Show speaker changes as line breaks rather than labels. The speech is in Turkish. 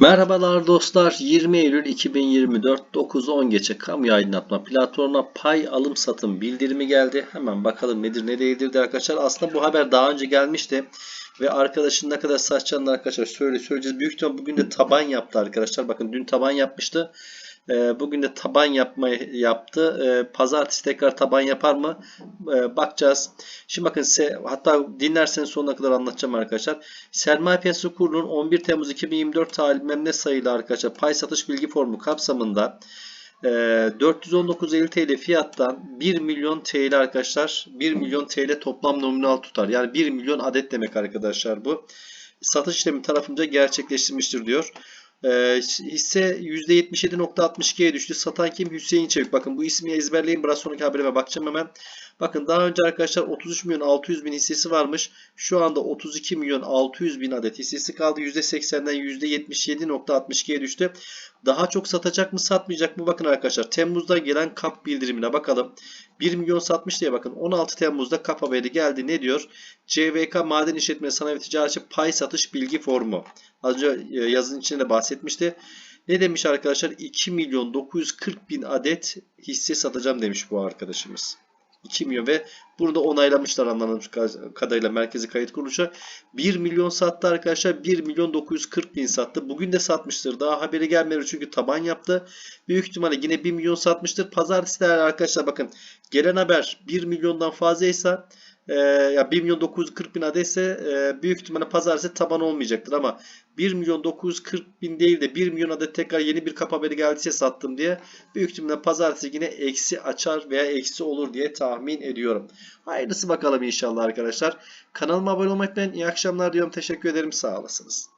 Merhabalar dostlar. 20 Eylül 2024 9-10 geçe kamu aydınlatma platformuna pay alım satım bildirimi geldi. Hemen bakalım nedir ne değildir de arkadaşlar. Aslında bu haber daha önce gelmişti. Ve arkadaşın ne kadar satacağını arkadaşlar söyle söyleyeceğiz. Büyük ihtimal bugün de taban yaptı arkadaşlar. Bakın dün taban yapmıştı. Ee, Bugün de taban yapmayı yaptı. Ee, Pazartesi tekrar taban yapar mı? Ee, Bakacağız. Şimdi bakın size hatta dinlerseniz sonuna kadar anlatacağım arkadaşlar. Sermaye Piyasası Kurulu'nun 11 Temmuz 2024 tarihinde sayılı arkadaşlar pay satış bilgi formu kapsamında e, 419.50 TL fiyattan 1 milyon TL arkadaşlar 1 milyon TL toplam nominal tutar. Yani 1 milyon adet demek arkadaşlar bu. Satış işlemi tarafınca gerçekleştirmiştir diyor. Ee, hisse %77.62'ye düştü. Satan kim? Hüseyin Çevik. Bakın bu ismi ezberleyin. Biraz sonraki haberime bakacağım hemen. Bakın daha önce arkadaşlar 33 milyon 600 bin hissesi varmış. Şu anda 32 milyon 600 bin adet hissesi kaldı. %80'den %77.62'ye düştü. Daha çok satacak mı satmayacak mı? Bakın arkadaşlar Temmuz'da gelen kap bildirimine bakalım. 1 milyon satmış diye bakın. 16 Temmuz'da kap haberi geldi. Ne diyor? CVK Maden İşletme Sanayi ve Ticaretçi Pay Satış Bilgi Formu. Az önce e, yazının içinde bahsetmişti. Ne demiş arkadaşlar? 2 milyon 940 bin adet hisse satacağım demiş bu arkadaşımız. 2 milyon ve burada onaylamışlar anladığım kadarıyla merkezi kayıt kuruluşu. 1 milyon sattı arkadaşlar. 1 milyon 940 bin sattı. Bugün de satmıştır. Daha haberi gelmedi çünkü taban yaptı. Büyük ihtimalle yine 1 milyon satmıştır. Pazartesi de arkadaşlar bakın gelen haber 1 milyondan fazlaysa e, ya 1 milyon 940 bin adetse e, büyük ihtimalle pazartesi taban olmayacaktır ama 1 milyon 940 bin değil de 1 milyon adet tekrar yeni bir kap haberi geldiyse sattım diye büyük ihtimalle pazartesi yine eksi açar veya eksi olur diye tahmin ediyorum. Hayırlısı bakalım inşallah arkadaşlar. Kanalıma abone olmayı unutmayın. İyi akşamlar diyorum. Teşekkür ederim. Sağ olasınız.